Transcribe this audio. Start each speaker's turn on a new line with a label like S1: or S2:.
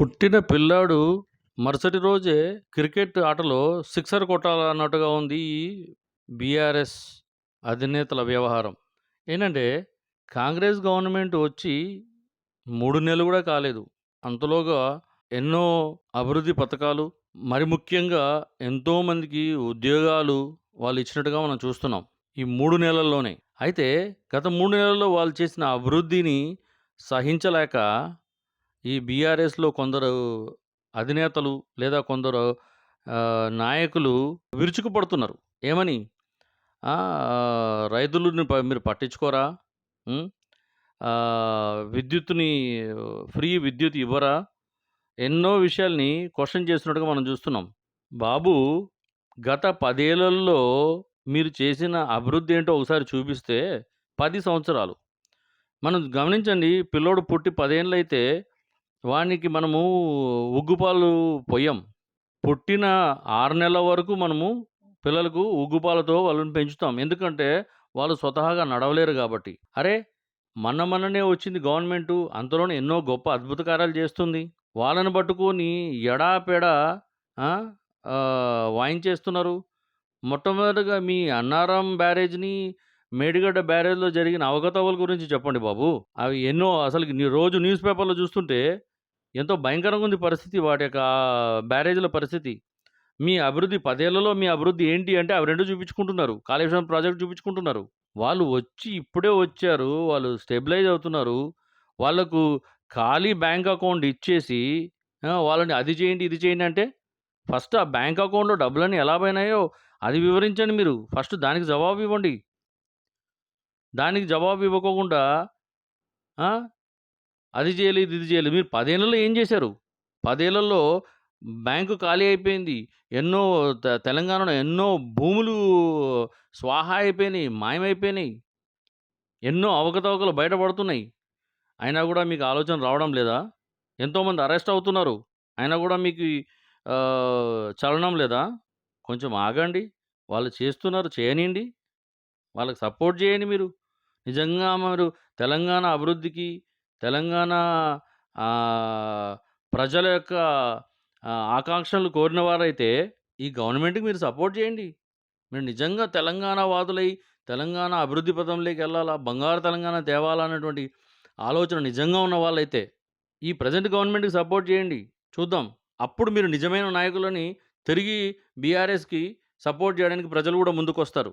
S1: పుట్టిన పిల్లాడు మరుసటి రోజే క్రికెట్ ఆటలో సిక్సర్ కొట్టాలన్నట్టుగా ఉంది ఈ బీఆర్ఎస్ అధినేతల వ్యవహారం. ఏంటంటే కాంగ్రెస్ గవర్నమెంట్ వచ్చి మూడు నెలలు కూడా కాలేదు. అంతలోగా ఎన్నో అభివృద్ధి పథకాలు, మరి ముఖ్యంగా ఎంతోమందికి ఉద్యోగాలు వాళ్ళు ఇచ్చినట్టుగా మనం చూస్తున్నాం. ఈ మూడు నెలల్లోనే. అయితే గత మూడు నెలల్లో వాళ్ళు చేసిన అభివృద్ధిని సహించలేక ఈ బీఆర్ఎస్‌లో కొందరు అధినేతలు లేదా కొందరు నాయకులు విరుచుకుపడుతున్నారు. ఏమని? రైతులని ప మీరు పట్టించుకోరా? విద్యుత్ని ఫ్రీ విద్యుత్ ఇవ్వరా? ఎన్నో విషయాల్ని క్వశ్చన్ చేస్తున్నట్టుగా మనం చూస్తున్నాం. బాబు గత పదేళ్ళలో మీరు చేసిన అభివృద్ధి ఏంటో ఒకసారి చూపిస్తే పది సంవత్సరాలు. మనం గమనించండి పిల్లోడు పుట్టి పదేళ్ళు అయితే వానికి మనము ఉగ్గుపాలు పొయ్యం. పుట్టిన ఆరు నెలల వరకు మనము పిల్లలకు ఉగ్గుపాలతో వాళ్ళని పెంచుతాం. ఎందుకంటే వాళ్ళు స్వతహాగా నడవలేరు కాబట్టి అరే! మన మననే వచ్చింది గవర్నమెంటు అంతలోనే ఎన్నో గొప్ప అద్భుత కార్యాలు చేస్తుంది. వాళ్ళని పట్టుకొని ఎడాపెడా వాయించేస్తున్నారు. మొట్టమొదటిగా మీ అన్నారం బ్యారేజ్‌ని, మేడిగడ్డ బ్యారేజ్‌లో జరిగిన అవకతవకల గురించి చెప్పండి బాబు. అవి ఎన్నో అసలు రోజు న్యూస్ పేపర్‌లో చూస్తుంటే ఎంతో భయంకరంగా ఉంది పరిస్థితి వాటి యొక్క బ్యారేజ్‌ల పరిస్థితి. మీ అభివృద్ధి పదేళ్ళలో మీ అభివృద్ధి ఏంటి అంటే అవి రెండు చూపించుకుంటున్నారు. కాళేశ్వరం ప్రాజెక్ట్ చూపించుకుంటున్నారు. వాళ్ళు వచ్చి ఇప్పుడే వచ్చారు. వాళ్ళు స్టెబిలైజ్ అవుతున్నారు. వాళ్ళకు ఖాళీ బ్యాంక్ అకౌంట్ ఇచ్చేసి వాళ్ళని అది చేయండి, ఇది చేయండి అంటే ఫస్ట్ ఆ బ్యాంక్ అకౌంట్‌లో డబ్బులన్నీ ఎలా పోయినాయో అది వివరించండి మీరు. ఫస్ట్ దానికి జవాబు ఇవ్వండి. దానికి జవాబు ఇవ్వకోకుండా అది చేయలేదు, ఇది చేయలేదు. మీరు 10 ఏం చేశారు? పదేళ్ళలో బ్యాంకు ఖాళీ అయిపోయింది. ఎన్నో తె తెలంగాణలో ఎన్నో భూములు స్వాహా అయిపోయినాయి. మాయమైపోయినాయి. ఎన్నో అవకతవకలు బయటపడుతున్నాయి. అయినా కూడా మీకు ఆలోచన రావడం లేదా? ఎంతోమంది అరెస్ట్ అవుతున్నారు. అయినా కూడా మీకు చలనం లేదా? కొంచెం ఆగండి. వాళ్ళు చేస్తున్నారు చేయనీయండి. వాళ్ళకి సపోర్ట్ చేయండి మీరు. నిజంగా మీరు తెలంగాణ అభివృద్ధికి, తెలంగాణ ప్రజల యొక్క ఆకాంక్షలు కోరిన వారైతే ఈ గవర్నమెంట్‌కి మీరు సపోర్ట్ చేయండి. మీరు నిజంగా తెలంగాణ వాదులై తెలంగాణ అభివృద్ధి పథంలోకి వెళ్ళాలా బంగారు తెలంగాణ తేవాలా అన్నటువంటి ఆలోచన నిజంగా ఉన్న వాళ్ళైతే ఈ ప్రెజెంట్ గవర్నమెంట్‌కి సపోర్ట్ చేయండి. చూద్దాం. అప్పుడు మీరు నిజమైన నాయకులని తిరిగి బీఆర్ఎస్‌కి సపోర్ట్ చేయడానికి ప్రజలు కూడా ముందుకొస్తారు.